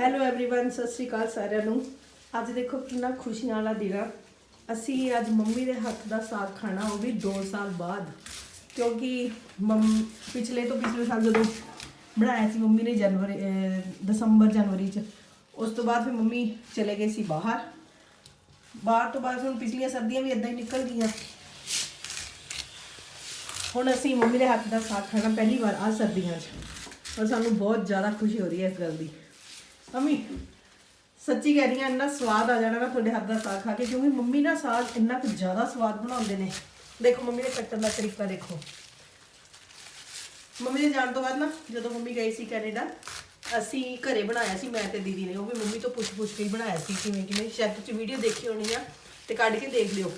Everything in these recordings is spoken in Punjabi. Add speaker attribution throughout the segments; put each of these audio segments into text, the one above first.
Speaker 1: ਹੈਲੋ एवरीवन ਸਤਿ ਸ਼੍ਰੀ ਅਕਾਲ ਸਾਰਿਆਂ ਨੂੰ ਅੱਜ ਦੇਖੋ ਕਿੰਨਾ ਖੁਸ਼ੀਆਂ ਵਾਲਾ ਦਿਨ ਆ ਅਸੀਂ ਅੱਜ ਮੰਮੀ ਦੇ ਹੱਥ ਦਾ ਸਾਗ ਖਾਣਾ ਉਹ ਵੀ 2 ਸਾਲ ਬਾਅਦ ਕਿਉਂਕਿ ਮੰਮ ਪਿਛਲੇ ਤੋਂ ਪਿਛਲੇ ਸਾਲ ਜਦੋਂ ਬਣਾਇਆ ਸੀ ਮੰਮੀ ਨੇ ਜਨਵਰੀ ਅਹ, ਦਸੰਬਰ ਜਨਵਰੀ ਚ ਉਸ ਤੋਂ ਬਾਅਦ ਫਿਰ ਮੰਮੀ ਚਲੇ ਗਏ ਸੀ ਬਾਹਰ ਬਾਹਰ ਤੋਂ ਬਾਅਦ ਹੁਣ ਪਿਛਲੀਆਂ ਸਰਦੀਆਂ ਵੀ ਇਦਾਂ ਹੀ ਨਿਕਲ ਗਈਆਂ ਹੁਣ ਅਸੀਂ ਮੰਮੀ ਦੇ ਹੱਥ ਦਾ ਸਾਗ ਖਾਣਾ ਪਹਿਲੀ ਵਾਰ ਆ ਸਰਦੀਆਂ 'ਚ ਔਰ ਸਾਨੂੰ ਬਹੁਤ ਜ਼ਿਆਦਾ ਖੁਸ਼ੀ ਹੋ ਰਹੀ ਹੈ ਇਸ ਗੱਲ ਦੀ ਮੰਮੀ, ਸੱਚੀ ਕਹਿ ਰਹੀ ਹਾਂ, ਇੰਨਾ ਸਵਾਦ ਆ ਜਾਣਾ ਨਾ ਤੁਹਾਡੇ ਹੱਥ ਦਾ ਸਾਗ ਖਾ ਕੇ, ਕਿਉਂਕਿ ਮੰਮੀ ਨਾ ਸਾਗ ਇੰਨਾ ਕੁ ਜ਼ਿਆਦਾ ਸਵਾਦ ਬਣਾਉਂਦੇ ਨੇ। ਦੇਖੋ ਮੰਮੀ ਦੇ ਕੱਟਣ ਦਾ ਤਰੀਕਾ ਦੇਖੋ। ਮੰਮੀ ਦੇ ਜਾਣ ਤੋਂ ਬਾਅਦ ਨਾ, ਜਦੋਂ ਮੰਮੀ ਗਈ ਸੀ ਕੈਨੇਡਾ, ਅਸੀਂ ਘਰੇ ਬਣਾਇਆ ਸੀ, ਮੈਂ ਤੇ ਦੀਦੀ ਨੇ, ਉਹ ਵੀ ਮੰਮੀ ਤੋਂ ਪੁੱਛ-ਪੁੱਛ ਕੇ ਹੀ ਬਣਾਇਆ ਸੀ, ਕਿਵੇਂ ਕਿਵੇਂ। ਸ਼ਾਇਦ ਤੁਸੀਂ ਵੀਡੀਓ ਦੇਖੀ ਹੋਣੀ ਆ, ਤੇ ਕੱਢ ਕੇ ਦੇਖ ਲਿਓ।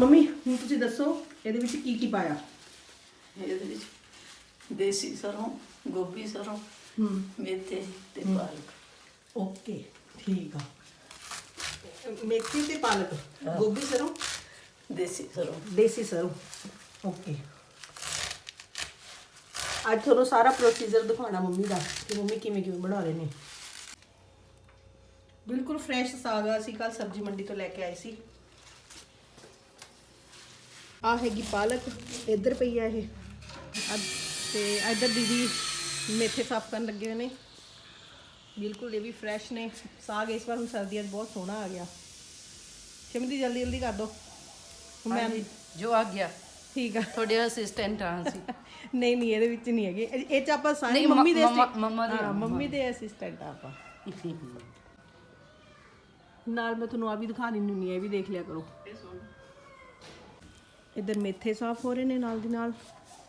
Speaker 1: ਮੰਮੀ, ਹੁਣ ਤੁਸੀਂ ਦੱਸੋ, ਇਹਦੇ ਵਿੱਚ ਕੀ ਕੀ ਪਾਇਆ?
Speaker 2: ਇਹਦੇ ਵਿੱਚ ਦੇਸੀ ਸਰੋਂ, ਗੋਭੀ ਸਰੋਂ
Speaker 1: ਹੂੰ।
Speaker 2: ਮੇਥੇ ਤੇ ਪਾਲਕ।
Speaker 1: ਓਕੇ ਠੀਕ ਆ। ਮੇਥੀ ਤੇ ਪਾਲਕ? ਗੋਭੀ ਸਰੋਂ?
Speaker 2: ਦੇਸੀ ਸਰੋਂ।
Speaker 1: ਦੇਸੀ ਸਰੋਂ। ਓਕੇ। ਅੱਜ ਤੁਹਾਨੂੰ ਸਾਰਾ ਪ੍ਰੋਸੀਜਰ ਦਿਖਾਉਣਾ ਮੰਮੀ ਦਾ ਕਿ ਮੰਮੀ ਕਿਵੇਂ ਕਿਵੇਂ ਬਣਾ ਰਹੇ ਨੇ। ਬਿਲਕੁਲ ਫਰੈਸ਼ ਸਾਗ ਆ ਅਸੀਂ ਕੱਲ ਸਬਜ਼ੀ ਮੰਡੀ ਤੋਂ ਲੈ ਕੇ ਆਏ ਸੀ। ਆ ਹੈਗੀ ਪਾਲਕ ਇੱਧਰ ਪਈ ਆ ਇਹ। ਅੱਜ ਤੇ ਇੱਧਰ ਦੀਦੀ ਮੇਥੇ ਸਾਫ਼ ਕਰਨ ਲੱਗੇ ਹੋਏ ਨੇ। ਬਿਲਕੁਲ ਇਹ ਵੀ ਫਰੈਸ਼ ਨੇ। ਸਾਗ ਇਸ ਵਾਰ ਹੁਣ ਸਰਦੀਆਂ 'ਚ ਬਹੁਤ ਸੋਹਣਾ ਆ ਗਿਆ। ਸ਼ਿਮਦੀ ਜਲਦੀ ਜਲਦੀ ਕਰ ਦੋ। ਮੈਂ
Speaker 2: ਜੋ ਆ ਗਿਆ।
Speaker 1: ਠੀਕ ਆ।
Speaker 2: ਤੁਹਾਡੇ ਅਸਿਸਟੈਂਟ ਆ ਸੀ
Speaker 1: ਨਹੀਂ ਨਹੀਂ ਇਹਦੇ ਵਿੱਚ ਨਹੀਂ ਹੈਗੇ। ਇਹ ਇਹ ਚ ਆਪਾਂ ਸਾਰੇ
Speaker 2: ਨਹੀਂ,
Speaker 1: ਮੰਮੀ ਦੇ
Speaker 2: ਮੰਮਾ-
Speaker 1: assist-
Speaker 2: ਮੰਮਾ ਦੇ-
Speaker 1: ਹਾਂ, ਮੰਮੀ ਦੇ ਅਸਿਸਟੈਂਟ ਆਪਾਂ। ਨਾਲ ਮੈਂ ਤੁਹਾਨੂੰ ਆ ਵੀ ਦਿਖਾ ਦਿੰਨੀ ਹੁੰਨੀ ਆ ਇਹ ਵੀ ਦੇਖ ਲਿਆ ਕਰੋ। ਇੱਧਰ ਮੇਥੇ ਸਾਫ਼ ਹੋ ਰਹੇ ਨੇ ਨਾਲ ਦੀ ਨਾਲ।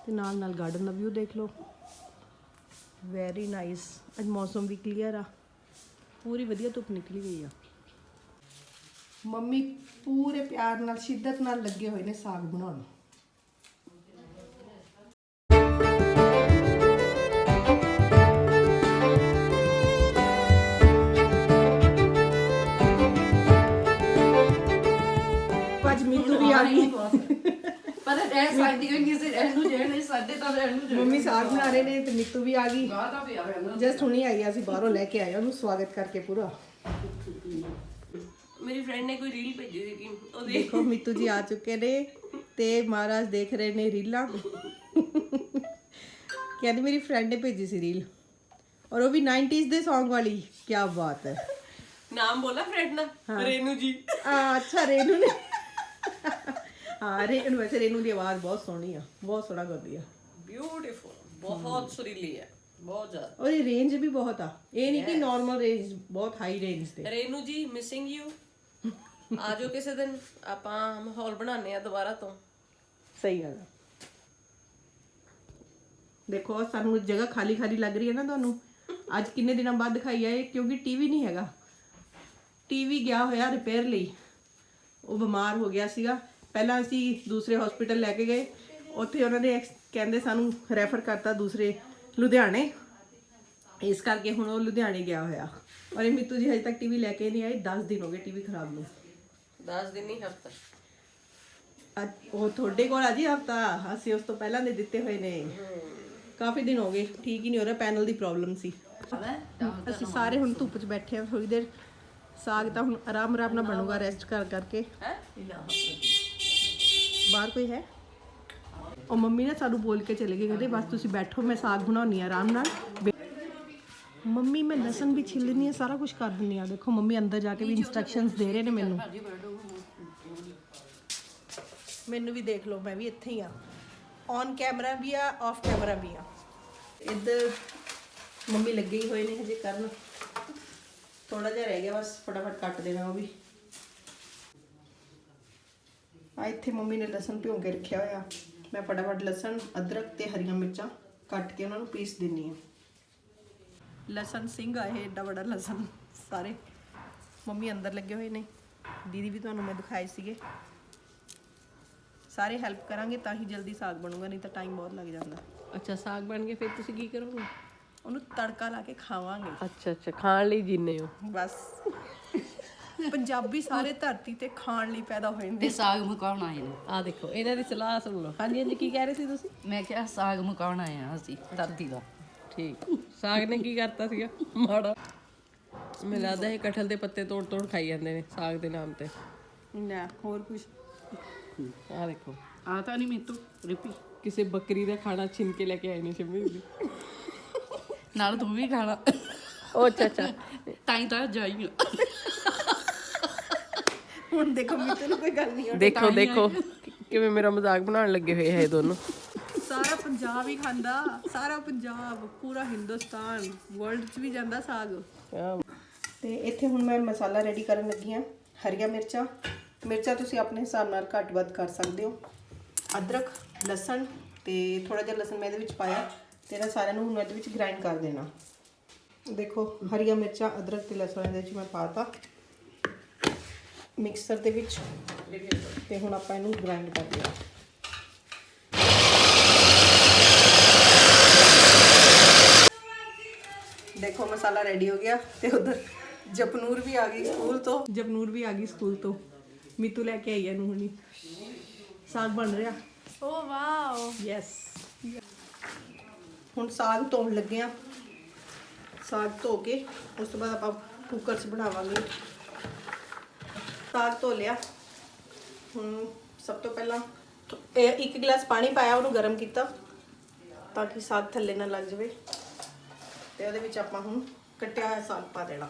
Speaker 1: ਤੇ ਨਾਲ ਨਾਲ ਗਾਰਡਨ ਦਾ ਵਿਊ ਦੇਖ ਲਓ। ਵੈਰੀ ਨਾਈਸ ਅੱਜ ਮੌਸਮ ਵੀ ਕਲੀਅਰ ਆ। ਪੂਰੀ ਵਧੀਆ ਧੁੱਪ ਨਿਕਲੀ ਹੋਈ ਆ। ਮੰਮੀ ਪੂਰੇ ਪਿਆਰ ਨਾਲ ਸ਼ਿੱਦਤ ਨਾਲ ਲੱਗੇ ਹੋਏ ਨੇ ਸਾਗ ਬਣਾਉਣ। ਅੱਜ ਮੀਤੂ ਵੀ ਆ ਗਈ।
Speaker 2: ਪਰ ਇਹ ਸਾਡੀ ਕੋਈ ਕਿਸੇ ਇਹਨੂੰ ਜਿਹੜੇ ਸਾਡੇ ਤਾਂ ਇਹਨੂੰ
Speaker 1: ਮੰਮੀ ਸਾਗ ਬਣਾ ਰਹੇ ਨੇ ਤੇ ਮੀਤੂ ਵੀ ਆ ਗਈ।
Speaker 2: ਗਾਹ ਦਾ ਪਿਆ ਹੋਇਆ ਨਾ
Speaker 1: ਜਸਟ ਹੁਣੀ ਆਈ ਆ, ਅਸੀਂ ਬਾਹਰੋਂ ਲੈ ਕੇ ਆਏ ਆ ਉਹਨੂੰ ਸਵਾਗਤ ਕਰਕੇ ਪੂਰਾ।
Speaker 3: ਮੇਰੀ ਫਰੈਂਡ ਨੇ ਕੋਈ ਰੀਲ ਭੇਜੀ ਸੀ ਕਿ ਉਹਦੇ
Speaker 1: ਦੇਖੋ। ਮੀਤੂ ਜੀ ਆ ਚੁੱਕੇ ਨੇ ਤੇ ਮਹਾਰਾਜ ਦੇਖ ਰਹੇ ਨੇ ਰੀਲਾਂ। ਕਹਿੰਦੀ ਮੇਰੀ ਫਰੈਂਡ ਨੇ ਭੇਜੀ ਸੀ ਰੀਲ ਔਰ ਉਹ ਵੀ 90s ਦੇ Song ਵਾਲੀ। ਕੀ ਬਾਤ ਹੈ।
Speaker 3: ਨਾਮ ਬੋਲਾ ਫਰੈਂਡ ਦਾ ਰੇਨੂ ਜੀ।
Speaker 1: ਆ ਅੱਛਾ ਰੇਨੂ ਨੇ। ਹਾਂ ਰੇਨੂ ਵੈਸੇ ਰੇਨੂ ਦੀ ਆਵਾਜ਼ ਬਹੁਤ ਸੋਹਣੀ ਆ ਬਹੁਤ ਸੋਹਣਾ ਗਾਉਂਦੀ ਆ।
Speaker 3: ਬਿਊਟੀਫੁਲ ਬਹੁਤ ਸੁਰੀਲੀ ਹੈ ਬਹੁਤ ਜ਼ਿਆਦਾ।
Speaker 1: ਉਹਦੀ ਰੇਂਜ ਵੀ ਬਹੁਤ ਆ। ਇਹ ਨਹੀਂ ਕਿ ਨਾਰਮਲ ਰੇਂਜ ਬਹੁਤ ਹਾਈ ਰੇਂਜ ਤੇ।
Speaker 3: ਰੇਨੂ ਜੀ ਮਿਸਿੰਗ ਯੂ ਆ ਜਾਓ ਕਿਸੇ ਦਿਨ ਆਪਾਂ ਮਾਹੌਲ ਬਣਾਉਂਦੇ ਆ ਦੁਬਾਰਾ ਤੋਂ।
Speaker 1: ਸਹੀ ਗੱਲ ਆ। ਦੇਖੋ ਸਾਨੂੰ ਜਗ੍ਹਾ ਖਾਲੀ ਖਾਲੀ ਲੱਗ ਰਹੀ ਹੈ ਨਾ ਤੁਹਾਨੂੰ। ਅੱਜ ਕਿੰਨੇ ਦਿਨਾਂ ਬਾਅਦ ਦਿਖਾਈ ਆ ਇਹ ਕਿਉਂਕਿ ਟੀਵੀ ਨਹੀਂ ਹੈਗਾ। ਟੀਵੀ ਗਿਆ ਹੋਇਆ ਰਿਪੇਅਰ ਲਈ। ਉਹ ਬਿਮਾਰ ਹੋ ਗਿਆ ਸੀਗਾ। ਪਹਿਲਾਂ ਅਸੀਂ ਦੂਸਰੇ ਹਸਪੀਟਲ ਲੈ ਕੇ ਗਏ। ਉੱਥੇ ਉਹਨਾਂ ਨੇ ਕਹਿੰਦੇ ਸਾਨੂੰ ਰੈਫਰ ਕਰਤਾ ਦੂਸਰੇ ਲੁਧਿਆਣੇ। ਇਸ ਕਰਕੇ ਹੁਣ ਉਹ ਲੁਧਿਆਣੇ ਗਿਆ ਹੋਇਆ। ਔਰ ਇਹ ਮਿੱਤੂ ਜੀ ਹਜੇ ਤੱਕ ਟੀਵੀ ਲੈ ਕੇ ਨਹੀਂ ਆਏ। 10 ਦਿਨ ਹੋ ਗਏ ਟੀਵੀ ਖਰਾਬ ਨੂੰ।
Speaker 3: 10 ਦਿਨ ਨਹੀਂ ਹਫਤਾ।
Speaker 1: ਅੱਜ ਉਹ ਤੁਹਾਡੇ ਕੋਲ ਆ ਜੀ ਹਫਤਾ। ਅਸੀਂ ਉਸ ਤੋਂ ਪਹਿਲਾਂ ਦੇ ਦਿੱਤੇ ਹੋਏ ਨੇ। ਕਾਫੀ ਦਿਨ ਹੋ ਗਏ। ਠੀਕ ਹੀ ਨਹੀਂ ਹੋ ਰਿਹਾ। ਪੈਨਲ ਦੀ ਪ੍ਰੋਬਲਮ ਸੀ। ਅਸੀਂ ਸਾਰੇ ਹੁਣ ਧੁੱਪ 'ਚ ਬੈਠੇ ਹਾਂ ਥੋੜੀ ਦੇਰ ਸਾਗ ਤਾਂ ਹੁਣ ਆਰਾਮ ਆਰਾਮ ਨਾਲ ਬਣੂਗਾ ਰੈਸਟ ਕਰ ਕਰਕੇ। ਬਾਹਰ ਕੋਈ ਹੈ ਉਹ ਮੰਮੀ ਨੇ ਸਾਨੂੰ ਬੋਲ ਕੇ ਚਲੇ ਗਏ ਕਹਿੰਦੇ ਬਸ ਤੁਸੀਂ ਬੈਠੋ ਮੈਂ ਸਾਗ ਬਣਾਉਣੀ ਆ ਆਰਾਮ ਨਾਲ ਬੇ- ਮੰਮੀ ਮੈਂ ਲਸਣ ਵੀ ਛਿੱਲਣੀ ਆ ਸਾਰਾ ਕੁਝ ਕਰ ਦਿੰਨੀ ਆ ਦੇਖੋ ਮੰਮੀ ਅੰਦਰ ਜਾ ਕੇ ਵੀ ਇਨਸਟਰਕਸ਼ਨਸ ਦੇ ਰਹੇ ਨੇ ਮੈਨੂੰ ਮੈਨੂੰ ਵੀ ਦੇਖ ਲਓ ਮੈਂ ਵੀ ਇੱਥੇ ਹੀ ਆ ਔਨ ਕੈਮਰਾ ਵੀ ਆ ਆਫ ਕੈਮਰਾ ਵੀ ਆ ਇੱਧਰ ਮੰਮੀ ਲੱਗੇ ਹੀ ਹੋਏ ਨੇ ਹਜੇ ਕਰਨ ਥੋੜਾ ਜਿਹਾ ਰਹਿ ਗਿਆ ਬਸ ਫਟਾਫਟ ਕੱਟ ਦੇਣਾ ਉਹ ਵੀ ਆ ਇੱਥੇ ਮੰਮੀ ਨੇ ਲਸਣ ਭਿਉਂ ਕੇ ਰੱਖਿਆ ਹੋਇਆ। ਮੈਂ ਫਟਾਫਟ ਲਸਣ ਅਦਰਕ ਤੇ ਹਰੀਆਂ ਮਿਰਚਾਂ ਕੱਟ ਕੇ ਉਹਨਾਂ ਨੂੰ ਪੀਸ ਦਿੰਨੀ ਆ ਲਸਣ ਸਿੰਘ ਆ ਇਹ ਏਡਾ ਵੱਡਾ ਲਸਣ ਸਾਰੇ। ਮੰਮੀ ਅੰਦਰ ਲੱਗੇ ਹੋਏ ਨੇ। ਦੀਦੀ ਵੀ ਤੁਹਾਨੂੰ ਮੈਂ ਦਿਖਾਏ ਸੀਗੇ। ਸਾਰੇ ਹੈਲਪ ਕਰਾਂਗੇ ਤਾਂ ਹੀ ਜਲਦੀ ਸਾਗ ਬਣੂਗਾ ਨਹੀਂ ਤਾਂ ਟਾਈਮ ਬਹੁਤ ਲੱਗ ਜਾਂਦਾ।
Speaker 3: ਅੱਛਾ ਸਾਗ ਬਣ ਕੇ ਫਿਰ ਤੁਸੀਂ ਕੀ ਕਰੋਗੇ?
Speaker 1: ਉਹਨੂੰ ਤੜਕਾ ਲਾ ਕੇ ਖਾਵਾਂਗੇ।
Speaker 3: ਅੱਛਾ ਅੱਛਾ ਖਾਣ ਲਈ ਜੀਨੇ ਹੋ।
Speaker 1: ਬਸ। ਪੰਜਾਬੀ ਸਾਰੇ ਧਰਤੀ ਤੇ ਖਾਣ ਲਈ ਪੈਦਾ ਹੋਏ ਨੇ
Speaker 2: ਤੇ ਸਾਗ ਮੁਕਾਉਣ ਆਏ ਨੇ।
Speaker 3: ਆ ਦੇਖੋ ਇਹਨਾਂ ਦੀ ਸਲਾਹ ਸੁਣ ਲਓ। ਹਾਂਜੀ ਹਾਂਜੀ ਕੀ ਕਹਿ ਰਹੇ ਸੀ ਤੁਸੀਂ?
Speaker 2: ਮੈਂ ਕਿਹਾ ਸਾਗ ਮੁਕਾਉਣ ਆਏ ਆ ਅਸੀਂ ਧਰਤੀ ਦਾ।
Speaker 3: ਠੀਕ। ਸਾਗ ਨੇ ਕੀ ਕਰਤਾ ਸੀਗਾ? ਮਾੜਾ। ਮੈਨੂੰ ਲੱਗਦਾ ਇਹ ਕਟਹਲ ਦੇ ਪੱਤੇ ਤੋੜ ਤੋੜ ਖਾਈ ਜਾਂਦੇ ਨੇ ਸਾਗ ਦੇ ਨਾਮ ਤੇ।
Speaker 1: ਲੈ ਹੋਰ ਕੁਝ
Speaker 3: ਆਹ ਦੇਖੋ।
Speaker 2: ਆ ਤਾਂ ਨਹੀਂ ਮੇਤੋਂ ਰਿਪੀ।
Speaker 3: ਕਿਸੇ ਬੱਕਰੀ ਦਾ ਖਾਣਾ ਛਿਨ ਕੇ ਲੈ ਕੇ ਆਏ ਨੇ ਸ਼ਮੀ ਜੀ
Speaker 2: ਨਾਲ ਤੂੰ ਵੀ ਖਾਣਾ।
Speaker 3: ਉਹ ਅੱਛਾ ਅੱਛਾ।
Speaker 2: ਤਾਂ ਹੀ ਤਾਂ ਜਾਈ
Speaker 1: ਹੁਣ ਦੇਖੋ ਮਿੱਤੇ ਨੂੰ ਕੋਈ ਗੱਲ ਨਹੀਂ
Speaker 3: ਦੇਖੋ ਦੇਖੋ ਕਿਵੇਂ ਮੇਰਾ ਮਜ਼ਾਕ ਬਣਾਉਣ ਲੱਗੇ ਹੋਏ ਹੈ ਇਹ ਦੋਨੋਂ।
Speaker 1: ਸਾਰਾ ਪੰਜਾਬ ਹੀ ਖਾਂਦਾ ਸਾਰਾ ਪੰਜਾਬ ਪੂਰਾ ਹਿੰਦੁਸਤਾਨ ਵਰਲਡ 'ਚ ਵੀ ਜਾਂਦਾ ਸਾਗ।
Speaker 3: ਆਹ
Speaker 1: ਤੇ ਇੱਥੇ ਹੁਣ ਮੈਂ ਮਸਾਲਾ ਰੈਡੀ ਕਰਨ ਲੱਗੀ ਹਾਂ ਹਰੀਆਂ ਮਿਰਚਾਂ। ਮਿਰਚਾਂ ਤੁਸੀਂ ਆਪਣੇ ਹਿਸਾਬ ਨਾਲ ਘੱਟ ਵੱਧ ਕਰ ਸਕਦੇ ਹੋ। ਅਦਰਕ ਲਸਣ ਤੇ ਥੋੜਾ ਜਿਹਾ ਲਸਣ ਮੈਂ ਇਹਦੇ ਵਿੱਚ ਪਾਇਆ ਤੇ ਇਹਨਾਂ ਸਾਰਿਆਂ ਨੂੰ ਹੁਣ ਇਹਦੇ ਵਿੱਚ ਗ੍ਰਾਈਂਡ ਕਰ ਦੇਣਾ। ਦੇਖੋ ਹਰੀਆਂ ਮਿਰਚਾਂ ਅਦਰਕ ਤੇ ਲਸਣ ਇਹਦੇ ਵਿੱਚ ਮੈਂ ਪਾਤਾ। ਮਿਕਸਰ ਦੇ ਵਿੱਚ। ਤੇ ਹੁਣ ਆਪਾਂ ਇਹਨੂੰ ਗ੍ਰਾਈਂਡ ਕਰ ਲਿਆ ਦੇਖੋ ਮਸਾਲਾ ਰੈਡੀ ਹੋ ਗਿਆ ਤੇ ਉਧਰ ਜਪਨੂਰ ਵੀ ਆ ਗਈ ਸਕੂਲ ਤੋਂ। ਜਪਨੂਰ ਵੀ ਆ ਗਈ ਸਕੂਲ ਤੋਂ। ਮੀਤੂ ਲੈ ਕੇ ਆਈ ਇਹਨੂੰ ਹੁਣੀ। ਸਾਗ ਬਣ ਰਿਹਾ।
Speaker 2: ਓ ਵਾਓ।
Speaker 1: ਯੈਸ ਹੁਣ ਸਾਗ ਧੋਣ ਲੱਗੇ ਆ। ਸਾਗ ਧੋ ਕੇ ਉਸ ਤੋਂ ਬਾਅਦ ਆਪਾਂ ਕੁੱਕਰ 'ਚ ਬਣਾਵਾਂਗੇ। ਸਾਗ ਧੋ ਲਿਆ ਹੁਣ ਸਭ ਤੋਂ ਪਹਿਲਾਂ ਇਹ ਇੱਕ ਗਲਾਸ ਪਾਣੀ ਪਾਇਆ ਉਹਨੂੰ ਗਰਮ ਕੀਤਾ ਤਾਂ ਕਿ ਸਾਗ ਥੱਲੇ ਨਾ ਲੱਗ ਜਾਵੇ। ਤੇ ਉਹਦੇ ਵਿੱਚ ਆਪਾਂ ਹੁਣ ਕੱਟਿਆ ਹੋਇਆ ਸਾਗ ਪਾ ਦੇਣਾ।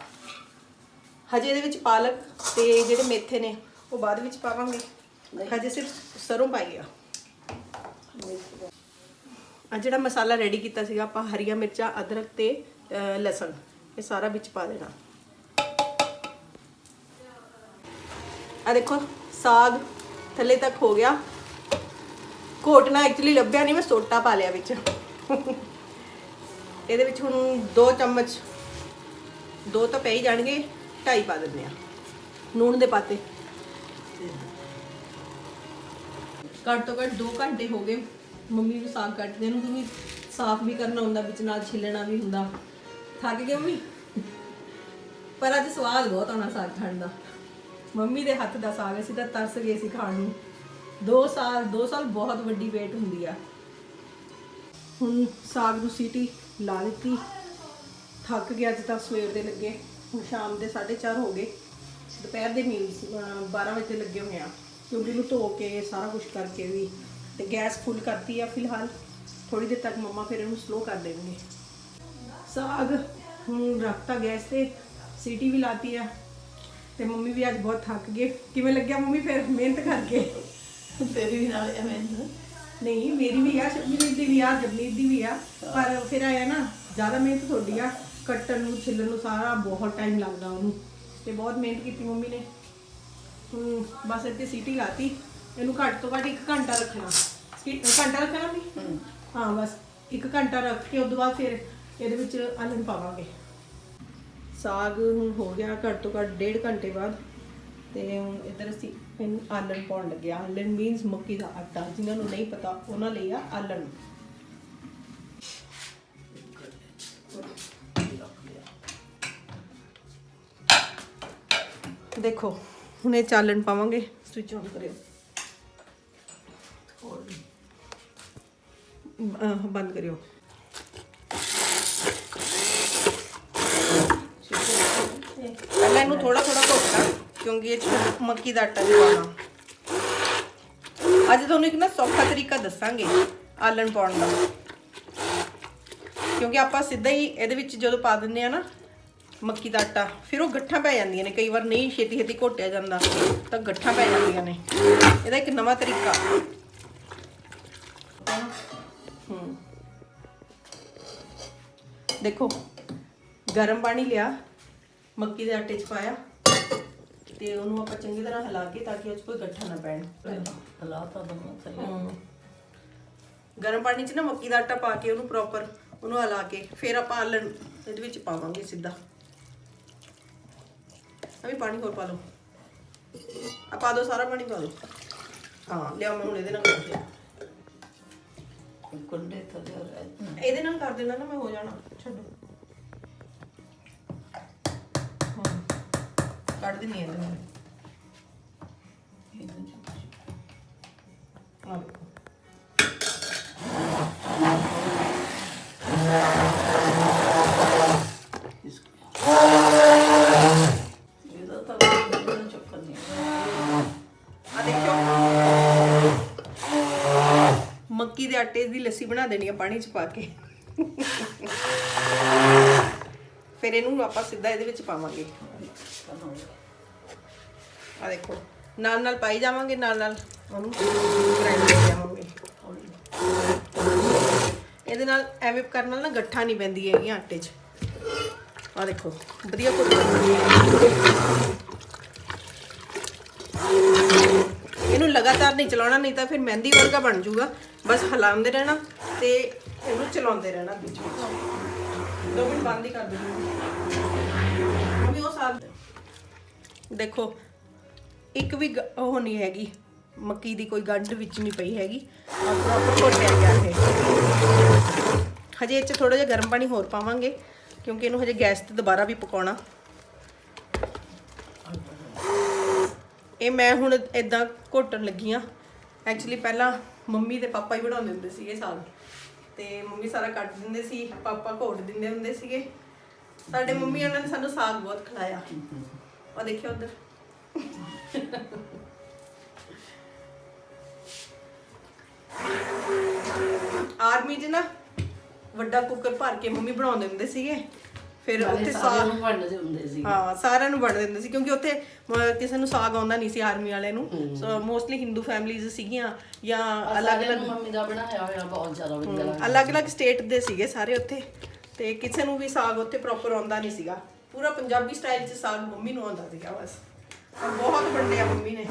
Speaker 1: ਹਜੇ ਇਹਦੇ ਵਿੱਚ ਪਾਲਕ ਤੇ ਜਿਹੜੇ ਮੇਥੇ ਨੇ ਉਹ ਬਾਅਦ ਵਿੱਚ ਪਾਵਾਂਗੇ। ਹਜੇ ਸਿਰਫ ਸਰੋਂ ਪਾਈ ਆ। ਆ ਜਿਹੜਾ ਮਸਾਲਾ ਰੈਡੀ ਕੀਤਾ ਸੀਗਾ ਆਪਾਂ ਹਰੀਆਂ ਮਿਰਚਾਂ ਅਦਰਕ ਤੇ ਲਸਣ ਇਹ ਸਾਰਾ ਵਿੱਚ ਪਾ ਦੇਣਾ। ਆ ਦੇਖੋ, ਸਾਗ ਥੱਲੇ ਤੱਕ ਹੋ ਗਿਆ। ਘੋਟਣਾ ਐਕਚੁਅਲੀ ਲੱਭਿਆ ਨਹੀਂ ਮੈਂ ਸੋਟਾ ਪਾ ਲਿਆ ਵਿੱਚ। ਇਹਦੇ ਵਿੱਚ ਹੁਣ 2 ਚਮਚ, ਦੋ ਤਾਂ ਪੈ ਹੀ ਜਾਣਗੇ, ਢਾਈ ਪਾ ਦਿੰਦੇ ਆ। ਨੂਣ ਦੇ ਪਾਤੇ। ਘੱਟ ਤੋਂ ਘੱਟ 2 ਘੰਟੇ ਹੋ ਗਏ। ਮੰਮੀ ਨੂੰ ਸਾਗ ਕੱਟਦੇ ਨੂੰ, ਕਿਉਂਕਿ ਸਾਫ਼ ਵੀ ਕਰਨਾ ਹੁੰਦਾ, ਵਿੱਚ ਨਾਲ ਛਿੱਲਣਾ ਵੀ ਹੁੰਦਾ। ਥੱਕ ਗਏ ਮੰਮੀ? ਪਰ ਅੱਜ ਸਵਾਦ ਬਹੁਤ ਆਉਣਾ ਸਾਗ ਖਾਣ ਦਾ। ਮੰਮੀ ਦੇ ਹੱਥ ਦਾ ਸਾਗ ਅਸੀਂ ਤਾਂ ਤਰਸ ਗਏ ਸੀ ਖਾਣ ਨੂੰ। 2 ਸਾਲ 2 ਸਾਲ ਬਹੁਤ ਵੱਡੀ ਵੇਟ ਹੁੰਦੀ ਆ। ਹੁਣ ਸਾਗ ਨੂੰ ਸੀਟੀ ਲਾ ਦਿੱਤੀ ਥੱਕ ਗਿਆ ਅੱਜ ਤਾਂ ਸਵੇਰ ਦੇ ਲੱਗੇ। ਹੁਣ ਸ਼ਾਮ ਦੇ 4:30 ਹੋ ਗਏ। ਦੁਪਹਿਰ ਦੇ ਮੀਲ 12 ਵਜੇ ਲੱਗੇ ਹੋਏ ਆ। ਕਿਉਂਕਿ ਇਹਨੂੰ ਧੋ ਕੇ ਸਾਰਾ ਕੁਝ ਕਰਕੇ ਵੀ ਤੇ ਗੈਸ ਫੁੱਲ ਕਰਤੀ ਆ ਫਿਲਹਾਲ। ਥੋੜੀ ਦੇਰ ਤੱਕ ਮੰਮਾ ਫਿਰ ਇਹਨੂੰ ਸਲੋ ਕਰ ਦੇਣਗੇ। ਸਾਗ ਹੁਣ ਰੱਖਤਾ ਗੈਸ ਤੇ। ਸੀਟੀ ਵੀ ਲਾਤੀ ਆ। ਤੇ ਮੰਮੀ ਵੀ ਅੱਜ ਬਹੁਤ ਥੱਕ ਗਏ। ਕਿਵੇਂ ਲੱਗਿਆ ਮੰਮੀ ਫਿਰ ਮਿਹਨਤ ਕਰਕੇ?
Speaker 2: ਤੇਰੀ ਵੀ ਨਾਲ ਐਵੇਂ
Speaker 1: ਨਹੀਂ ਮੇਰੀ ਵੀ ਆ ਸ਼ਬਨੀਤ ਦੀ ਵੀ ਆ ਜਗਨੀਤ ਦੀ ਵੀ ਆ। ਪਰ ਫਿਰ ਆਇਆ ਨਾ ਜ਼ਿਆਦਾ ਮਿਹਨਤ ਤੁਹਾਡੀ ਆ। ਕੱਟਣ ਨੂੰ ਛਿੱਲਣ ਨੂੰ ਸਾਰਾ ਬਹੁਤ ਟਾਈਮ ਲੱਗਦਾ ਉਹਨੂੰ। ਤੇ ਬਹੁਤ ਮਿਹਨਤ ਕੀਤੀ ਮੰਮੀ ਨੇ। ਹੂੰ ਬਸ ਇੱਥੇ ਸੀਟੀ ਲਾਤੀ। ਇਹਨੂੰ ਘੱਟ ਤੋਂ ਘੱਟ 1 ਘੰਟਾ ਰੱਖਣਾ। ਘੰਟਾ ਰੱਖਣਾ ਵੀ ਹਾਂ। ਬਸ 1 ਘੰਟਾ ਰੱਖ ਕੇ ਉਸ ਤੋਂ ਬਾਅਦ ਫਿਰ ਇਹਦੇ ਵਿੱਚ ਆਲਣ ਪਾਵਾਂਗੇ। ਸਾਗ ਹੁਣ ਹੋ ਗਿਆ ਘੱਟ ਤੋਂ ਘੱਟ ਡੇਢ ਘੰਟੇ ਬਾਅਦ। ਤੇ ਹੁਣ ਇੱਧਰ ਅਸੀਂ ਇਹਨੂੰ ਆਲਣ ਪਾਉਣ ਲੱਗਿਆ ਆਲਣ ਮੀਨਸ ਮੱਕੀ ਦਾ ਆਟਾ, ਜਿਨ੍ਹਾਂ ਨੂੰ ਨਹੀਂ ਪਤਾ, ਉਹਨਾਂ ਲਈ ਆ ਆਲਣ। ਦੇਖੋ, ਹੁਣ ਇਹ ਚਾਲਣ ਪਾਵਾਂਗੇ। ਸਵਿਚ ਆਨ ਕਰਿਓ। ਬੰਦ ਕਰਿਓ ਪਹਿਲਾਂ ਇਹਨੂੰ ਥੋੜਾ ਥੋੜਾ ਘੋਟਣਾ ਇਹ 'ਚ ਮੱਕੀ ਦਾ ਆਟਾ ਵੀ ਪਾਉਣਾ ਅੱਜ ਤੁਹਾਨੂੰ ਇੱਕ ਨਾ ਸੌਖਾ ਤਰੀਕਾ ਦੱਸਾਂਗੇ ਆਲਣ ਪਾਉਣ ਦਾ। ਕਿਉਂਕਿ ਆਪਾਂ ਸਿੱਧਾ ਹੀ ਇਹਦੇ ਵਿੱਚ ਜਦੋਂ ਪਾ ਦਿੰਦੇ ਆ ਨਾ ਮੱਕੀ ਦਾ ਆਟਾ, ਫਿਰ ਉਹ ਗੱਠਾਂ ਪੈ ਜਾਂਦੀਆਂ ਨੇ। ਕਈ ਵਾਰ ਨਹੀਂ ਛੇਤੀ ਛੇਤੀ ਘੋਟਿਆ ਜਾਂਦਾ, ਤਾਂ ਗੱਠਾਂ ਪੈ ਜਾਂਦੀਆਂ ਨੇ। ਇਹਦਾ ਇੱਕ ਨਵਾਂ ਤਰੀਕਾ। ਹੂੰ। ਦੇਖੋ, ਗਰਮ ਪਾਣੀ ਲਿਆ, ਮੱਕੀ ਦੇ ਆਟੇ 'ਚ ਪਾਇਆ। ਤੇ ਉਹਨੂੰ ਆਪਾਂ ਚੰਗੀ ਤਰ੍ਹਾਂ ਹਿਲਾ ਕੇ ਤਾਂ ਕਿ ਉਹ 'ਚ ਕੋਈ ਗੱਠਾ ਨਾ ਪੈਣ।
Speaker 2: ਹਲਾਤਾ ਥੱਲੇ
Speaker 1: ਹਮ। ਗਰਮ ਪਾਣੀ 'ਚ ਨਾ ਮੱਕੀ ਦਾ ਆਟਾ ਪਾ ਕੇ ਉਹਨੂੰ ਪ੍ਰੋਪਰ ਉਹਨੂੰ ਹਿਲਾ ਕੇ ਫਿਰ ਆਪਾਂ ਆਲਣ ਇਹਦੇ ਵਿੱਚ ਪਾਵਾਂਗੇ ਸਿੱਧਾ। ਵੀ ਪਾਣੀ ਹੋਰ ਪਾ ਲਓ। ਆ ਪਾ ਦਿਓ ਸਾਰਾ ਪਾਣੀ ਪਾ ਦਿਓ ਹਾਂ ਲਿਆਓ ਮੈਂ ਹੁਣ ਇਹਦੇ ਨਾਲ ਕਰਦੇ
Speaker 2: ਕੁੰਡੇ ਥੱਲੇ ਹੋ ਰਿਹਾ
Speaker 1: ਇਹਦੇ ਨਾਲ ਕਰ ਦੇਣਾ ਨਾ ਮੈਂ ਹੋ ਜਾਣਾ। ਛੱਡੋ। ਕੱਢ ਦਿੰਨੀ ਇਹਦੇ ਨਾਲ। ਮੱਕੀ ਦੇ ਆਟੇ ਦੀ ਲੱਸੀ ਬਣਾ ਦੇਣੀ ਆ ਪਾਣੀ ਚ ਪਾ ਕੇ। ਫਿਰ ਇਹਨੂੰ ਆਪਾਂ ਸਿੱਧਾ ਇਹਦੇ ਵਿੱਚ ਪਾਵਾਂਗੇ। ਆ ਦੇਖੋ। ਨਾਲ ਨਾਲ ਪਾਈ ਜਾਵਾਂਗੇ, ਨਾਲ ਨਾਲ ਉਹਨੂੰ ਗ੍ਰਾਈਂਡ ਕਰ ਜਾਵਾਂਗੇ। ਇਹਦੇ ਨਾਲ ਐਵੇਂ ਕਰਨ ਨਾਲ ਨਾ ਗੱਠਾਂ ਨਹੀਂ ਪੈਂਦੀ ਹੈਗੀਆਂ ਆਟੇ 'ਚ। ਆ ਦੇਖੋ, ਵਧੀਆ ਕੁੱਟ ਇਹਨੂੰ ਲਗਾਤਾਰ ਨਹੀਂ ਚਲਾਉਣਾ, ਨਹੀਂ ਤਾਂ ਫਿਰ ਮਹਿੰਦੀ ਵਰਗਾ ਬਣ ਜਾਊਗਾ। ਬਸ ਹਲਾਉਂਦੇ ਰਹਿਣਾ ਤੇ ਇਹਨੂੰ ਚਲਾਉਂਦੇ ਰਹਿਣਾ ਵਿੱਚ ਵਿੱਚ। ਦੋ ਮਿੰਟ ਬੰਦ ਹੀ ਕਰ ਦਿੰਦੀ ਮੰਮੀ, ਉਹ ਸਾਲ ਦੇਖੋ, ਇੱਕ ਵੀ ਗ- ਉਹ ਨਹੀਂ ਹੈਗੀ। ਮੱਕੀ ਦੀ ਕੋਈ ਗੰਢ ਵਿੱਚ ਨਹੀਂ ਪਈ ਹੈਗੀ। ਆ ਪ੍ਰੋਪਰ ਘੋਟਿਆ ਗਿਆ ਹੈ ਹਜੇ ਇਹ ਚ ਥੋੜਾ ਜਿਹਾ ਗਰਮ ਪਾਣੀ ਹੋਰ ਪਾਵਾਂਗੇ, ਕਿਉਂਕਿ ਇਹਨੂੰ ਹਜੇ ਗੈਸ ਤੇ ਦੁਬਾਰਾ ਵੀ ਪਕਾਉਣਾ। ਇਹ ਮੈਂ ਹੁਣ ਇਦਾਂ ਘੋਟਣ ਲੱਗੀ ਆ। ਐਕਚੁਅਲੀ ਪਹਿਲਾਂ ਮੰਮੀ ਤੇ ਪਾਪਾ ਹੀ ਬਣਾਉਂਦੇ ਹੁੰਦੇ ਸੀਗੇ ਸਾਗ। ਤੇ ਮੰਮੀ ਸਾਰਾ ਕੱਟ ਦਿੰਦੇ ਸੀ, ਪਾਪਾ ਘੋਟ ਦਿੰਦੇ ਹੁੰਦੇ ਸੀਗੇ। ਸਾਡੇ ਮੰਮੀ ਉਹਨਾਂ ਨੇ ਸਾਨੂੰ ਸਾਗ ਬਹੁਤ ਖਿਲਾਇਆ। ਆ ਦੇਖਿਓ ਉਧਰ। ਆਰਮੀ 'ਚ ਨਾ ਵੱਡਾ ਕੁੱਕਰ ਭਰ ਕੇ ਮੰਮੀ ਬਣਾਉਂਦੇ ਹੁੰਦੇ ਸੀਗੇ। ਫਿਰ ਉੱਥੇ ਸਾਗ
Speaker 2: ਸਾਰਿਆਂ ਨੂੰ ਵੰਡਦੇ ਹੁੰਦੇ ਸੀ
Speaker 1: ਹਾਂ ਸਾਰਿਆਂ ਨੂੰ ਵੰਡ ਦਿੰਦੇ ਸੀ ਕਿਉਂਕਿ ਉੱਥੇ ਕਿਸੇ ਨੂੰ ਸਾਗ ਆਉਂਦਾ ਨਹੀਂ ਸੀ ਆਰਮੀ ਵਾਲੇ ਨੂੰ। ਸੋ ਮੋਸਟਲੀ ਹਿੰਦੂ ਫੈਮਿਲੀਜ਼ ਸੀਗੀਆਂ ਜਾਂ
Speaker 2: ਅਲੱਗ ਅਲੱਗ ਮੰਮੀ ਦਾ ਬਣਾਇਆ ਹੋਇਆ ਬਹੁਤ ਜ਼ਿਆਦਾ ਵਧੀਆ ਲੱਗਦਾ
Speaker 1: ਅਲੱਗ-ਅਲੱਗ ਸਟੇਟ ਦੇ ਸੀਗੇ ਸਾਰੇ ਉੱਥੇ। ਤੇ ਕਿਸੇ ਨੂੰ ਵੀ ਸਾਗ ਉੱਥੇ ਪ੍ਰੋਪਰ ਆਉਂਦਾ ਨਹੀਂ ਸੀਗਾ। ਪੂਰਾ ਪੰਜਾਬੀ ਸਟਾਈਲ 'ਚ ਸਾਗ ਮੰਮੀ ਨੂੰ ਆਉਂਦਾ ਸੀਗਾ ਬਸ। ਔਰ ਬਹੁਤ ਵੰਡਿਆ ਮੰਮੀ ਨੇ।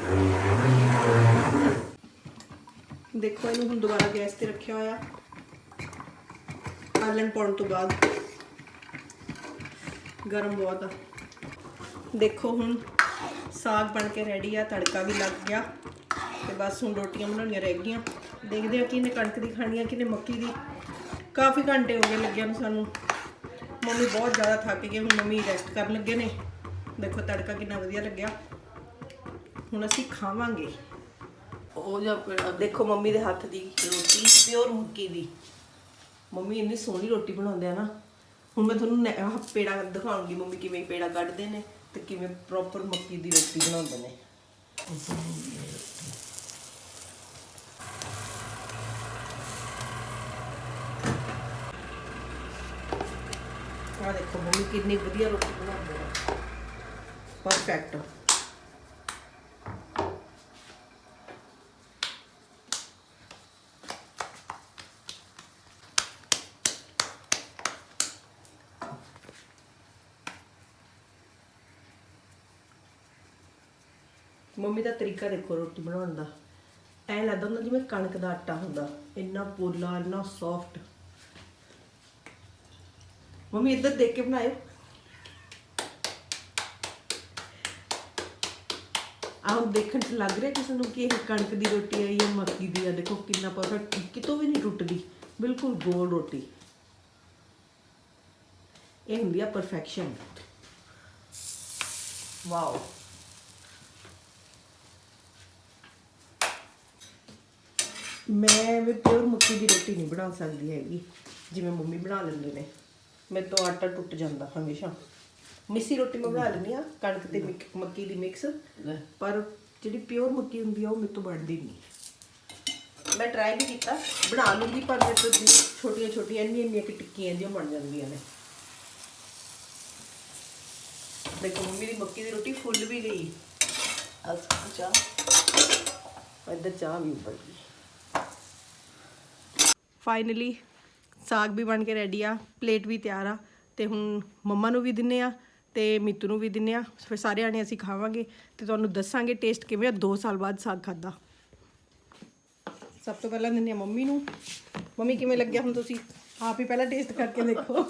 Speaker 1: ਦੇਖੋ ਇਹਨੂੰ ਹੁਣ ਦੁਬਾਰਾ ਗੈਸ ਤੇ ਰੱਖਿਆ ਹੋਇਆ। ਆਲਣ ਪਾਉਣ ਤੋਂ ਬਾਅਦ। ਗਰਮ ਬਹੁਤ ਆ। ਦੇਖੋ ਹੁਣ ਸਾਗ ਬਣ ਕੇ ਰੈਡੀ ਆ, ਤੜਕਾ ਵੀ ਲੱਗ ਗਿਆ। ਤੇ ਬਸ ਹੁਣ ਰੋਟੀਆਂ ਬਣਾਉਣੀਆਂ ਰਹਿ ਗਈਆਂ। ਦੇਖਦੇ ਹਾਂ ਕਿਹਨੇ ਕਣਕ ਦੀ ਖਾਣੀ ਆ, ਕਿਹਨੇ ਮੱਕੀ ਦੀ। ਕਾਫੀ ਘੰਟੇ ਹੋ ਗਏ ਲੱਗਿਆ ਨੂੰ ਸਾਨੂੰ। ਮੰਮੀ ਬਹੁਤ ਜ਼ਿਆਦਾ ਥੱਕ ਗਏ ਹੁਣ ਮੰਮੀ ਰੈਸਟ ਕਰਨ ਲੱਗੇ ਨੇ। ਦੇਖੋ ਤੜਕਾ ਕਿੰਨਾ ਵਧੀਆ ਲੱਗਿਆ। ਹੁਣ ਅਸੀਂ ਖਾਵਾਂਗੇ।
Speaker 2: ਉਹ ਪੇੜਾ
Speaker 1: ਦੇਖੋ ਮੰਮੀ ਦੇ ਹੱਥ ਦੀ ਰੋਟੀ ਪਿਓਰ ਮੱਕੀ ਦੀ। ਮੰਮੀ ਇੰਨੀ ਸੋਹਣੀ ਰੋਟੀ ਬਣਾਉਂਦੇ ਆ ਨਾ। ਹੁਣ ਮੈਂ ਤੁਹਾਨੂੰ ਆਹ ਪੇੜਾ ਦਿਖਾਉਂਗੀ ਮੰਮੀ ਕਿਵੇਂ ਪੇੜਾ ਕੱਢਦੇ ਨੇ ਤੇ ਕਿਵੇਂ ਪ੍ਰੋਪਰ ਮੱਕੀ ਦੀ ਰੋਟੀ ਬਣਾਉਂਦੇ ਨੇ। ਆਹ ਦੇਖੋ, ਮੰਮੀ ਕਿੰਨੀ ਵਧੀਆ ਰੋਟੀ ਬਣਾਉਂਦੇ ਨੇ। ਪਰਫੈਕਟ ਮੰਮੀ ਦਾ ਤਰੀਕਾ ਦੇਖੋ ਰੋਟੀ ਬਣਾਉਣ ਦਾ। ਐ ਲੱਗਦਾ ਹੁੰਦਾ ਜਿਵੇਂ ਕਣਕ ਦਾ ਆਟਾ ਹੁੰਦਾ। ਇੰਨਾ ਪੋਲਾ, ਇੰਨਾ ਸੌਫਟ ਮੰਮੀ ਇੱਧਰ ਦੇਖ ਕੇ ਬਣਾਇਓ। ਆਹ ਦੇਖਣ ਚ ਲੱਗ ਰਿਹਾ ਕਿਸੇ ਨੂੰ ਕਿ ਇਹ ਕਣਕ ਦੀ ਰੋਟੀ ਹੈ ਜਾਂ ਮੱਕੀ ਦੀ ਹੈ ਦੇਖੋ ਕਿੰਨਾ ਪਰਫੈਕਟ, ਕਿਤੋਂ ਵੀ ਨਹੀਂ ਟੁੱਟਦੀ। ਬਿਲਕੁਲ ਗੋਲ ਰੋਟੀ। ਇਹ ਹੁੰਦੀ ਆ ਪਰਫੈਕਸ਼ਨ ਵਾਓ। ਮੈਂ ਵੀ ਪਿਓਰ ਮੱਕੀ ਦੀ ਰੋਟੀ ਨਹੀਂ ਬਣਾ ਸਕਦੀ ਹੈਗੀ, ਜਿਵੇਂ ਮੰਮੀ ਬਣਾ ਲੈਂਦੇ ਨੇ। ਮੇਰੇ ਤੋਂ ਆਟਾ ਟੁੱਟ ਜਾਂਦਾ ਹਮੇਸ਼ਾ। ਮਿੱਸੀ ਰੋਟੀ ਮੈਂ ਬਣਾ ਲੈਂਦੀ ਆ ਕਣਕ ਤੇ ਮਿਕ- ਮੱਕੀ ਦੀ ਮਿਕਸ। ਪਰ ਜਿਹੜੀ ਪਿਓਰ ਮੱਕੀ ਹੁੰਦੀ ਆ ਉਹ ਮੇਰੇ ਤੋਂ ਬਣਦੀ ਨਹੀਂ। ਮੈਂ ਟਰਾਈ ਵੀ ਕੀਤਾ ਬਣਾ ਲੂੰਗੀ ਪਰ ਮੇਰੇ ਤੋਂ ਛੋਟੀਆਂ ਛੋਟੀਆਂ ਇੰਨੀਆਂ ਇੰਨੀਆਂ ਕਿ ਟਿੱਕੀਆਂ ਜਿਹੀਆਂ ਬਣ ਜਾਂਦੀਆਂ ਨੇ। ਦੇਖੋ ਮੰਮੀ ਦੀ ਮੱਕੀ ਦੀ ਰੋਟੀ ਫੁੱਲ ਵੀ ਗਈ।
Speaker 2: ਅੱਛਾ
Speaker 1: ਇੱਧਰ ਚਾਹ ਵੀ ਉੱਬਲ ਗਈ। ਫਾਈਨਲੀ ਸਾਗ ਵੀ ਬਣ ਕੇ ਰੈਡੀ ਆ ਪਲੇਟ ਵੀ ਤਿਆਰ ਆ ਤੇ ਹੁਣ ਮੰਮਾ ਨੂੰ ਵੀ ਦਿੰਨੇ ਆ ਤੇ ਮਿੱਤੂ ਨੂੰ ਵੀ ਦਿੰਨੇ ਆ ਫਿਰ ਸਾਰੇ ਆਣੇ ਅਸੀਂ ਖਾਵਾਂਗੇ ਤੇ ਤੁਹਾਨੂੰ ਦੱਸਾਂਗੇ ਟੇਸਟ ਕਿਵੇਂ ਆ 2 ਸਾਲ ਬਾਅਦ ਸਾਗ ਖਾਦਾ ਸਭ ਤੋਂ ਪਹਿਲਾਂ ਦਿੰਨੇ ਆ ਮੰਮੀ ਨੂੰ। ਮੰਮੀ ਕਿਵੇਂ ਲੱਗਿਆ ਹੁਣ ਤੁਸੀਂ? ਆਪ ਹੀ ਪਹਿਲਾਂ ਟੇਸਟ ਕਰਕੇ ਦੇਖੋ।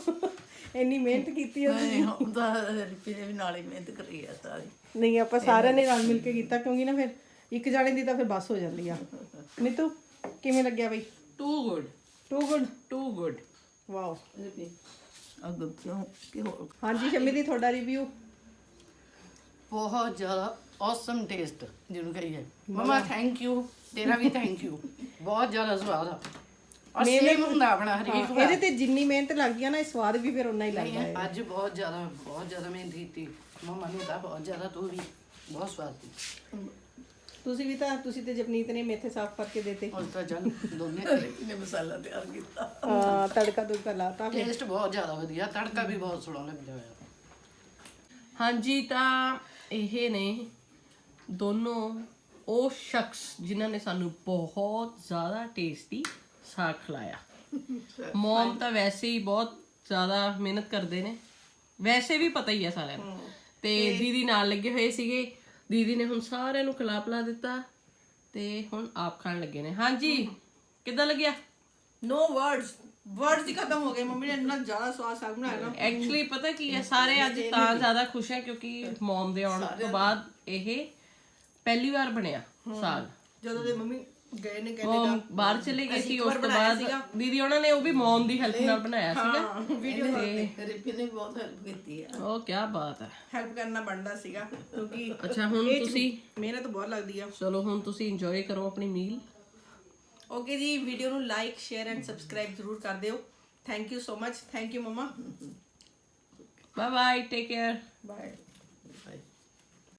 Speaker 1: ਇੰਨੀ ਮਿਹਨਤ ਕੀਤੀ ਆ
Speaker 2: ਨਹੀਂ ਹੁੰਦਾ ਰਿਪੀ ਨੇ ਵੀ ਨਾਲੇ ਮਿਹਨਤ ਕਰੀ ਆ ਸਾਰੀ।
Speaker 1: ਨਹੀਂ ਆਪਾਂ ਸਾਰਿਆਂ ਨੇ ਰਲ ਮਿਲ ਕੇ ਕੀਤਾ ਕਿਉਂਕਿ ਨਾ ਫਿਰ ਇੱਕ ਜਾਣੇ ਦੀ ਤਾਂ ਫਿਰ ਬਸ ਹੋ ਜਾਂਦੀ ਆ। ਨੀਤੂ ਕਿਵੇਂ ਲੱਗਿਆ ਬਈ?
Speaker 2: Too
Speaker 1: good too
Speaker 2: good too
Speaker 1: good
Speaker 2: wow ਅਗਰ ਕਿਉਂ ਕਿ ਹੋਰ
Speaker 1: ਹਾਂਜੀ ਸ਼ਮੀ ਦੀ ਤੁਹਾਡਾ ਰਿਵਿਊ
Speaker 2: ਬਹੁਤ ਜ਼ਿਆਦਾ ਔਸਮ ਟੇਸਟ ਜਿਹਨੂੰ ਕਹੀਏ। ਮਮਾ ਥੈਂਕ ਯੂ ਤੇਰਾ ਵੀ ਥੈਂਕ ਯੂ ਬਹੁਤ ਜ਼ਿਆਦਾ ਸਵਾਦ ਆ। ਅਸਲੀ ਹੁੰਦਾ ਆਪਣਾ ਹਰੇਕ
Speaker 1: ਇਹਦੇ ਤੇ ਜਿੰਨੀ ਮਿਹਨਤ ਲੱਗਦੀ ਆ ਨਾ ਇਹ ਸਵਾਦ ਵੀ ਫਿਰ ਉਨਾ ਹੀ ਲੱਗਦਾ ਹੈ।
Speaker 2: ਅੱਜ ਬਹੁਤ ਜ਼ਿਆਦਾ ਬਹੁਤ ਜ਼ਿਆਦਾ ਮਿਹਨਤ ਕੀਤੀ। ਮਮਾ ਨੂੰ ਤਾਂ ਬਹੁਤ ਜ਼ਿਆਦਾ ਤੂੰ ਵੀ। ਬਹੁਤ ਸਵਾਦ ਸੀ
Speaker 1: ਤੁਸੀਂ ਵੀ ਤਾਂ ਤੁਸੀਂ ਤੇ ਜਪਨੀਤ ਨੇ ਮੇਥੇ ਸਾਫ਼ ਕਰਕੇ ਦੇਤੇ।
Speaker 2: ਉਸ ਤਾਂ ਚੱਲ ਦੋਨੇ
Speaker 4: ਨੇ ਮਸਾਲਾ ਤਿਆਰ ਕੀਤਾ।
Speaker 1: ਹਾਂ ਤੜਕਾ ਤੁੜਕਾ ਲਾਤਾ
Speaker 2: ਟੇਸਟ ਬਹੁਤ ਜ਼ਿਆਦਾ ਵਧੀਆ ਤੜਕਾ ਵੀ ਬਹੁਤ ਸੋਹਣਾ ਲੱਗਦਾ ਹੋਇਆ।
Speaker 3: ਹਾਂਜੀ ਤਾਂ ਇਹ ਨੇ ਦੋਨੋਂ ਉਹ ਸ਼ਖਸ ਜਿਨ੍ਹਾਂ ਨੇ ਸਾਨੂੰ ਬਹੁਤ ਜ਼ਿਆਦਾ ਟੇਸਟੀ ਸਾਗ ਖਿਲਾਇਆ। ਮਮ ਤਾਂ ਵੈਸੇ ਹੀ ਬਹੁਤ ਜ਼ਿਆਦਾ ਮਿਹਨਤ ਕਰਦੇ ਨੇ। ਵੈਸੇ ਵੀ ਪਤਾ ਹੀ ਆ ਸਾਰਿਆਂ ਨੂੰ। ਤੇ ਦੀਦੀ ਨਾਲ ਲੱਗੇ ਹੋਏ ਸੀਗੇ ਦੀਦੀ ਨੇ ਹੁਣ ਸਾਰਿਆਂ ਨੂੰ ਖਿਲਾ ਪਿਲਾ ਦਿੱਤਾ ਤੇ ਹੁਣ ਆਪ ਖਾਣ ਲੱਗੇ ਨੇ। ਹਾਂਜੀ ਕਿੱਦਾਂ ਲੱਗਿਆ?
Speaker 1: ਨੋ ਵਰਡਸ ਵਰਡਸ ਹੀ ਖਤਮ ਹੋ ਗਏ। ਮੰਮੀ ਨੇ ਇੰਨਾ ਜ਼ਿਆਦਾ ਸਵਾਦ ਸਾਗ ਬਣਾਇਆ ਨਾ।
Speaker 3: ਐਕਚੁਅਲੀ ਪਤਾ ਕੀ ਹੈ ਸਾਰੇ ਅੱਜ ਤਾਂ ਜ਼ਿਆਦਾ ਖੁਸ਼ ਹੈ ਕਿਉਂਕਿ ਮਮ ਦੇ ਆਉਣ ਤੋਂ ਬਾਅਦ ਇਹ ਪਹਿਲੀ ਵਾਰ ਬਣਿਆ ਸਾਗ।
Speaker 1: ਜਦੋਂ ਦੇ ਮੰਮੀ ਗਏ ਨੇ
Speaker 3: ਉਹ ਬਾਹਰ ਚਲੇ ਗਏ ਸੀ ਉਸ ਤੋਂ ਬਾਅਦ ਦੀਦੀ ਉਹਨਾਂ ਨੇ ਉਹ ਵੀ ਮਮ ਦੀ ਹੈਲਪ ਨਾਲ ਬਣਾਇਆ ਸੀਗਾ।
Speaker 1: ਵੀਡੀਓ
Speaker 4: ਰਿਪੀ ਨੇ ਬਹੁਤ ਹੈਲਪ ਕੀਤੀ ਹੈ
Speaker 3: ਉਹ ਕੀ ਬਾਤ ਹੈ।
Speaker 1: ਹੈਲਪ ਕਰਨਾ ਬਣਦਾ ਸੀਗਾ ਕਿਉਂਕਿ
Speaker 3: ਅੱਛਾ ਹੁਣ ਤੁਸੀਂ
Speaker 1: ਮਿਹਨਤ ਬਹੁਤ ਲੱਗਦੀ ਆ।
Speaker 3: ਚਲੋ ਹੁਣ ਤੁਸੀਂ ਇੰਜੋਏ ਕਰੋ ਆਪਣੀ ਮੀਲ
Speaker 1: ਓਕੇ ਜੀ ਵੀਡੀਓ ਨੂੰ ਲਾਈਕ ਸ਼ੇਅਰ ਐਂਡ ਸਬਸਕ੍ਰਾਈਬ ਜ਼ਰੂਰ ਕਰ ਦਿਓ। Thank you so much thank you mama
Speaker 3: bye bye take care
Speaker 1: bye